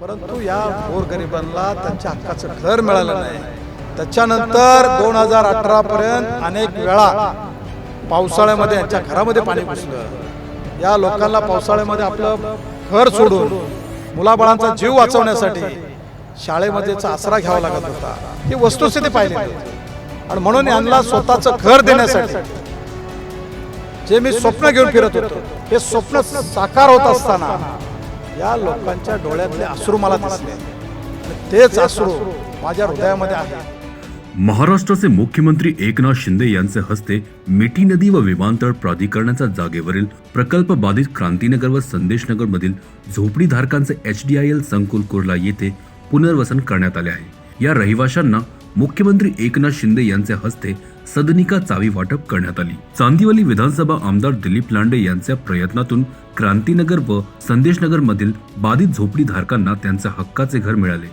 परंतु या गोरगरिबांना त्यांच्या हक्काचं घर मिळालं नाही. त्याच्यानंतर दोन हजार अठरा पर्यंत अनेक वेळा पावसाळ्यामध्ये यांच्या घरामध्ये पाणी घुसलं. या लोकांना पावसाळ्यामध्ये आपलं घर सोडून मुलाबाळांचा जीव वाचवण्यासाठी शाळेमध्येच आसरा घ्यावा लागत होता. ही वस्तुस्थिती पाहिली आणि म्हणून यांना स्वतःचं घर देण्यासाठी जे मी स्वप्न घेऊन फिरत होतो हे स्वप्न साकार होत असताना या लोकांच्या डोळ्यातले अश्रू मला दिसले. तेच अश्रू माझ्या हृदयामध्ये आहे महाराष्ट्राचे मुख्यमंत्री एकनाथ शिंदे यांचे हस्ते मिठी नदी व विमानतळ प्राधिकरणाच्या जागेवरील प्रकल्प बाधित क्रांतीनगर व संदेशनगर मधील झोपडीधारकांचे एच डी आय एल संकुल कुर्ला येथे पुनर्वसन करण्यात आले आहे. या रहिवाशांना मुख्यमंत्री एकनाथ शिंदे यांच्या हस्ते सदनिका चावी वाटप करण्यात आली. चांदिवली विधानसभा आमदार दिलीप लांडे यांच्या प्रयत्नातून क्रांतीनगर व संदेशनगर मधील बाधित झोपडीधारकांना त्यांच्या हक्काचे घर मिळाले.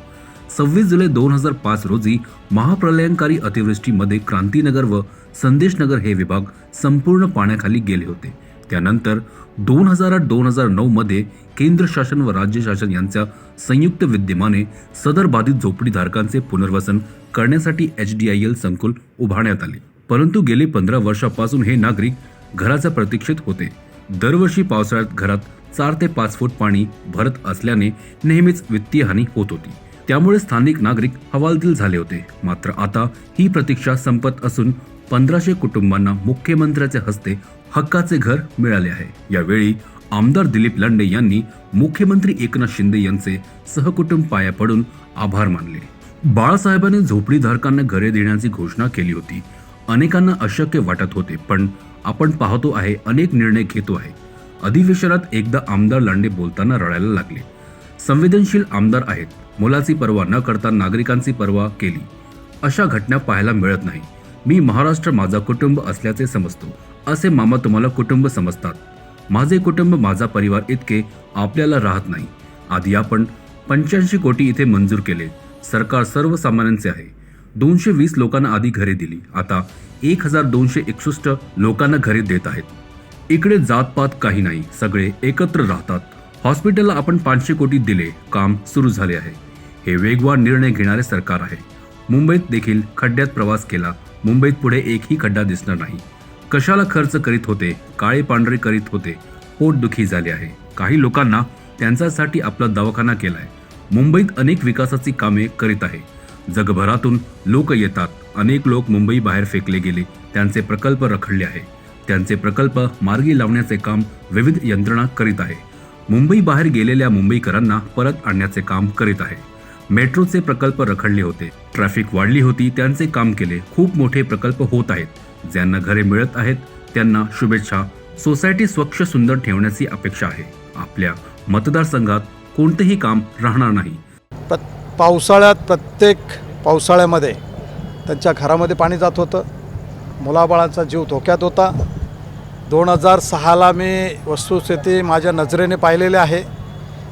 सव्वीस जुलै दोन हजार पाच रोजी महाप्रलयंकारी अतिवृष्टीमध्ये क्रांतीनगर व संदेशनगर हे विभाग संपूर्ण पाण्याखाली गेले होते. त्यानंतर दोन हजार आठ दोन हजार नऊ मध्ये केंद्र शासन व राज्य शासन यांच्या संयुक्त विद्यमाने सदर बाधित झोपडीधारकांचे पुनर्वसन करण्यासाठी एच डी आय एल संकुल उभारण्यात आले. परंतु गेले पंधरा वर्षापासून हे नागरिक घराच्या प्रतीक्षेत होते. दरवर्षी पावसाळ्यात घरात चार ते पाच फूट पाणी भरत असल्याने नेहमीच वित्तीय हानी होत होती. त्यामुळे स्थानिक नागरिक हवालदिल झाले होते. मात्र आता ही प्रतीक्षा संपत असून पंधराशे कुटुंबांना मुख्यमंत्र्याच्या हस्ते हक्काचे घर मिळाले आहे. यावेळी आमदार दिलीप लांडे यांनी मुख्यमंत्री एकनाथ शिंदे यांचे सहकुटुंब पाया पडून आभार मानले. बाळासाहेबांनी झोपडीधारकांना घरे देण्याची घोषणा केली होती. अनेकांना अशक्य वाटत होते पण आपण पाहतो आहे अनेक निर्णय घेतो आहे. अधिवेशनात एकदा आमदार लांडे बोलताना रडायला लागले. संवेदनशील आमदार आहेत. मुलाची पर्वा न करता नागरिकांची पर्वा केली. अशा घटना पाहायला मिळत नाही. मी महाराष्ट्र माझा कुटुंब असल्याचे समजतो. असे मामा तुम्हाला कुटुंब समजतात. माझे कुटुंब माझा परिवार इतके आपल्याला राहत नाही. आधी आपण पंच्याऐंशी कोटी इथे मंजूर केले. सरकार सर्वसामान्यांचे आहे. दोनशे वीस लोकांना आधी घरे दिली. आता एक हजार दोनशे एकसष्ट लोकांना घरे देत आहेत. इकडे जातपात काही नाही. सगळे एकत्र राहतात. हॉस्पिटलला आपण पाचशे कोटी दिले. काम सुरू झाले आहे. हे वेगवान निर्णय घेणारे सरकार आहे. मुंबईत देखील खड्ड्यात प्रवास केला. मुंबईत पुढे एकही खड्डा दिसणार नाही. कशाला खर्च करीत होते काळे पांढरे करीत होते पोटदुखी झाले आहे. काही लोकांना त्यांच्यासाठी आपला दवाखाना केलाय. मुंबईत अनेक विकासाची कामे करीत आहे. जगभरातून लोक येतात. अनेक लोक मुंबई बाहेर फेकले गेले. त्यांचे प्रकल्प रखडले आहे. त्यांचे प्रकल्प मार्गी लावण्याचे काम विविध यंत्रणा करीत आहे. मुंबई बाहेर गेलेल्या मुंबईकरांना परत आणण्याचे काम करीत आहे. मेट्रोचे प्रकल्प रखडले होते. ट्रॅफिक वाढली होती. त्यांचे काम केले. खूप मोठे प्रकल्प होत आहेत. ज्यांना घरे मिळत आहेत त्यांना शुभेच्छा. सोसायटी स्वच्छ सुंदर ठेवण्याची अपेक्षा आहे. आपल्या मतदारसंघात कोणतेही काम राहणार नाही. प्रत पावसाळ्यात प्रत्येक पावसाळ्यामध्ये त्यांच्या घरामध्ये पाणी जात होतं. मुलाबाळांचा जीव धोक्यात होता. दोन हजार सहाला मी वस्तुस्थिती माझ्या नजरेने पाहिलेली आहे.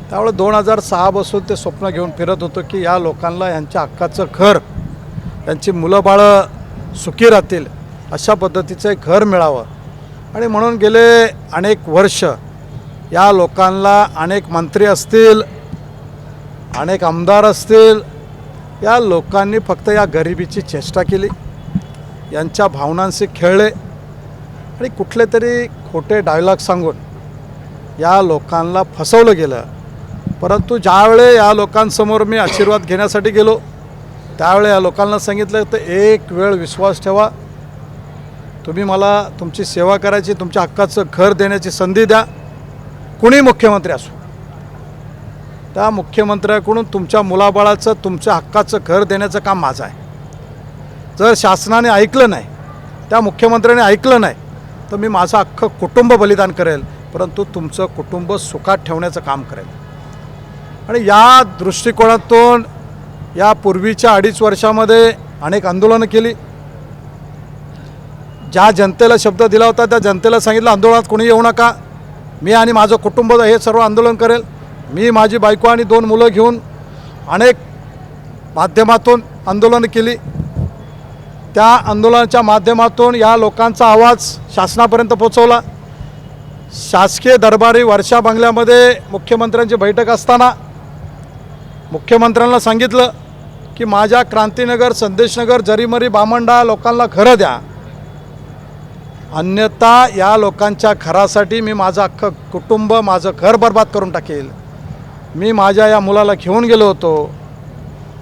त्यामुळे दोन हजार सहापासून ते स्वप्न घेऊन फिरत होतो की या लोकांना यांच्या हक्काचं घर त्यांची मुलं बाळं सुखी राहतील. अशा पद्धतीचं एक घर मिळावं. आणि म्हणून गेले अनेक वर्ष या लोकांना अनेक मंत्री असतील अनेक आमदार असतील या लोकांनी फक्त या गरिबीची चेष्टा केली यांच्या भावनांशी खेळले. आणि कुठले तरी खोटे डायलॉग सांगून या लोकांना फसवलं गेलं. परंतु ज्यावेळे या लोकांसमोर मी आशीर्वाद घेण्यासाठी गेलो त्यावेळे या लोकांना सांगितलं तर एक वेळ विश्वास ठेवा तुम्ही मला तुमची सेवा करायची तुमच्या हक्काचं घर देण्याची संधी द्या. कुणी मुख्यमंत्री असो. त्या मुख्यमंत्र्याकडून तुमच्या मुलाबाळाचं तुमच्या हक्काचं घर देण्याचं काम माझं आहे. जर शासनाने ऐकलं नाही त्या मुख्यमंत्र्याने ऐकलं नाही तर मी माझं अख्खं कुटुंब बलिदान करेल परंतु तुमचं कुटुंब सुखात ठेवण्याचं काम करेल. आणि या दृष्टिकोनातून या पूर्वीच्या अडीच वर्षामध्ये अनेक आंदोलनं केली. ज्या जनतेला शब्द दिला होता त्या जनतेला सांगितलं आंदोलनात कोणी येऊ नका. मी आणि माझं कुटुंब हे सर्व आंदोलन करेल. मी माझी बायको आणि दोन मुलं घेऊन अनेक माध्यमातून आंदोलनं केली. त्या आंदोलनाच्या माध्यमातून या लोकांचा आवाज शासनापर्यंत पोचवला शासकीय दरबारी वर्षा बंगल्यामध्ये मुख्यमंत्र्यांची बैठक असताना मुख्यमंत्र्यांना सांगितलं की माझ्या क्रांतीनगर संदेशनगर जरीमरी बामंडा लोकांना घरं द्या. अन्यथा या लोकांच्या घरासाठी मी माझं अख्खं कुटुंब माझं घर बर्बाद करून टाकेल. मी माझ्या या मुलाला घेऊन गेलो होतो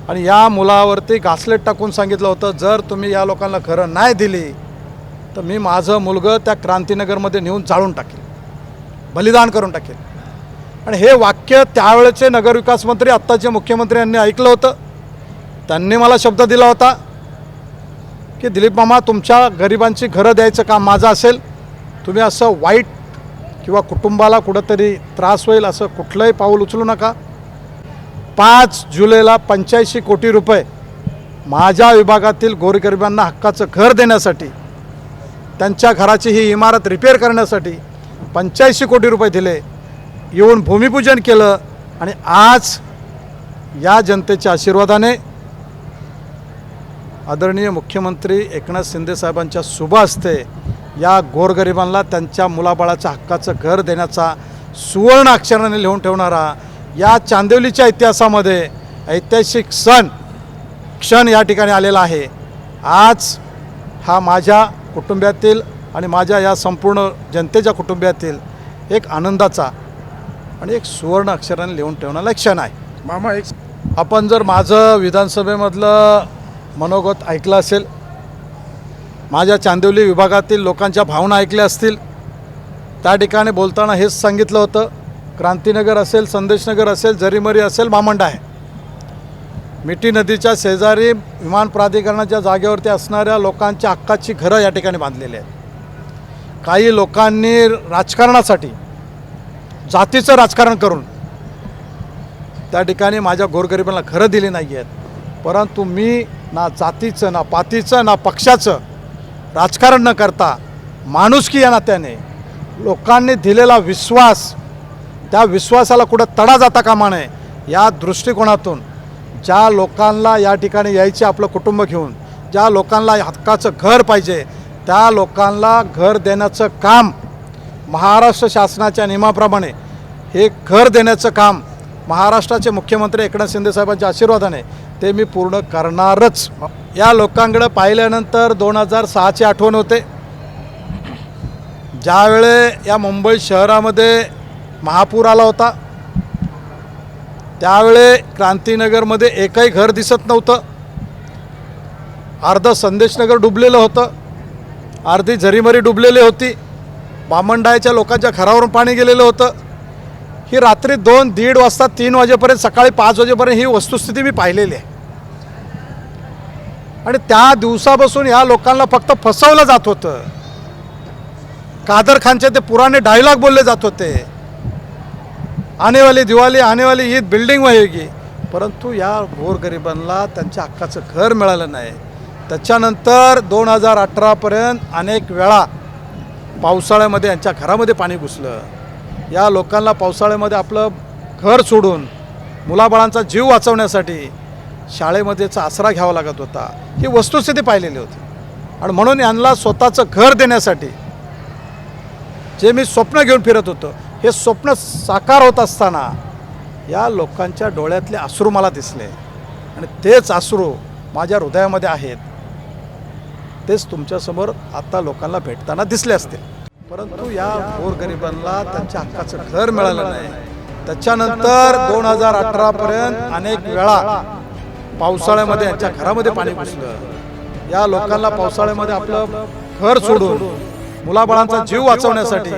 आणि या मुलावरती घासलेट टाकून सांगितलं होतं जर तुम्ही या लोकांना घरं नाही दिली तर मी माझं मुलगं त्या क्रांतीनगरमध्ये नेऊन जाळून टाकेल बलिदान करून टाकेल. आणि हे वाक्य त्यावेळेचे नगरविकास मंत्री आत्ताचे मुख्यमंत्री यांनी ऐकलं होतं. त्यांनी मला शब्द दिला होता. की दिलीप मामा तुमच्या गरिबांची घरं द्यायचं काम माझं असेल तुम्ही असं वाईट किंवा कुटुंबाला कुठंतरी त्रास होईल असं कुठलंही पाऊल उचलू नका. पाच जुलैला पंच्याऐंशी कोटी रुपये माझ्या विभागातील गोरगरिबांना हक्काचं घर देण्यासाठी त्यांच्या घराची ही इमारत रिपेअर करण्यासाठी पंच्याऐंशी कोटी रुपये दिले. येऊन भूमिपूजन केलं आणि आज या जनतेच्या आशीर्वादाने आदरणीय मुख्यमंत्री एकनाथ शिंदे साहेबांच्या शुभ हस्ते या गोरगरिबांना त्यांच्या मुलाबाळाच्या हक्काचं घर देण्याचा सुवर्ण अक्षराने लिहून ठेवणारा या चांदिवलीच्या इतिहासामध्ये ऐतिहासिक सण क्षण या ठिकाणी आलेला आहे. आज हा माझ्या कुटुंबातील आणि माझ्या या संपूर्ण जनतेच्या कुटुंबातील एक आनंदाचा आणि एक सुवर्ण अक्षराने लिहून ठेवणारा एक क्षण आहे. मामा एक आपण जर माझं विधानसभेमधलं मनोगत ऐकलं असेल माझ्या चांदिवली विभागातील लोकांच्या भावना ऐकल्या असतील त्या ठिकाणी बोलताना हेच सांगितलं होतं क्रांतीनगर असेल संदेशनगर असेल जरीमरी असेल मामंड आहे. मिठी नदीच्या शेजारी विमान प्राधिकरणाच्या जागेवरती असणाऱ्या लोकांच्या हक्काची घरं या ठिकाणी बांधलेली आहेत. काही लोकांनी राजकारणासाठी जातीचं राजकारण करून त्या ठिकाणी माझ्या गोरगरिबांना घरं दिली नाही आहेत परंतु मी ना जातीचं ना पातीचं ना पक्षाचं राजकारण न करता माणुसकी या नात्याने लोकांनी दिलेला विश्वास त्या विश्वासाला कुठं तडा जाता कामा नये या दृष्टिकोनातून ज्या लोकांना या ठिकाणी यायचे आपलं कुटुंब घेऊन ज्या लोकांना हक्काचं घर पाहिजे त्या लोकांना घर देण्याचं काम महाराष्ट्र शासनाच्या नियमाप्रमाणे हे घर देण्याचं काम महाराष्ट्राचे मुख्यमंत्री एकनाथ शिंदे साहेबांच्या आशीर्वादाने ते मी पूर्ण करणारच. या लोकांकडे पाहिल्यानंतर दोन हजार सहाची आठवण होते. ज्यावेळे या मुंबई शहरामध्ये महापूर आला होता त्यावेळे क्रांतीनगरमध्ये एकही घर दिसत नव्हतं. अर्धं संदेशनगर डुबलेलं होतं. अर्धी झरीमरी डुबलेली होती. बामंडायच्या लोकांच्या घरावरून पाणी गेलेलं होतं. ही रात्री दोन दीड वाजता तीन वाजेपर्यंत सकाळी पाच वाजेपर्यंत ही वस्तुस्थिती मी पाहिलेली आहे. आणि त्या दिवसापासून या लोकांना फक्त फसवलं जात होतं. कादर खानचे ते पुराने डायलॉग बोलले जात होते. आनेवाली दिवाळी आनेवाली ईद बिल्डिंग होएगी परंतु या गोरगरिबांना त्यांच्या हक्काचं घर मिळालं नाही. त्याच्यानंतर दोन हजार अठरापर्यंत अनेक वेळा पावसाळ्यामध्ये यांच्या घरामध्ये पाणी घुसलं. या लोकांना पावसाळ्यामध्ये आपलं घर सोडून मुलाबाळांचा जीव वाचवण्यासाठी शाळेमध्येचा आसरा घ्यावा लागत होता. ही वस्तुस्थिती पाहिलेली होती. आणि म्हणून यांना स्वतःचं घर देण्यासाठी जे मी स्वप्न घेऊन फिरत होतो हे स्वप्न साकार होत असताना या लोकांच्या डोळ्यातले अश्रू मला दिसले. आणि तेच अश्रू माझ्या हृदयामध्ये आहेत. तेच तुमच्यासमोर आता लोकांना भेटताना दिसले असतील. परंतु या गोरगरिबांना त्यांच्या हक्काचं घर मिळालं नाही. त्याच्यानंतर दोन हजार अठरापर्यंत अनेक वेळा पावसाळ्यामध्ये यांच्या घरामध्ये पाणी घुसलं. या लोकांना पावसाळ्यामध्ये आपलं घर सोडून मुलाबाळांचा जीव वाचवण्यासाठी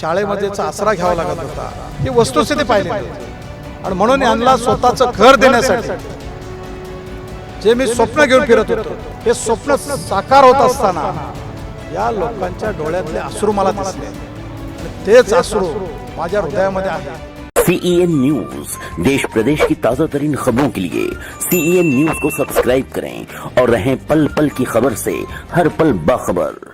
शाळेमध्येचा आसरा घ्यावा लागत होता. ही वस्तुस्थिती पाहिली आणि म्हणून यांना स्वतःचं घर देण्यासाठी जे मी स्वप्न घेऊन फिरत होतो हे स्वप्न साकार होत असताना या लोकांच्या डोळ्यातले अश्रू मला दिसले. तेच अश्रू माझ्या हृदयामध्ये आहे सीईएन न्यूज देश प्रदेश की ताजा तरीन खबरों के लिए सीईएन न्यूज को सब्सक्राइब करें और रहें पल पल की खबर से हर पल बाखबर।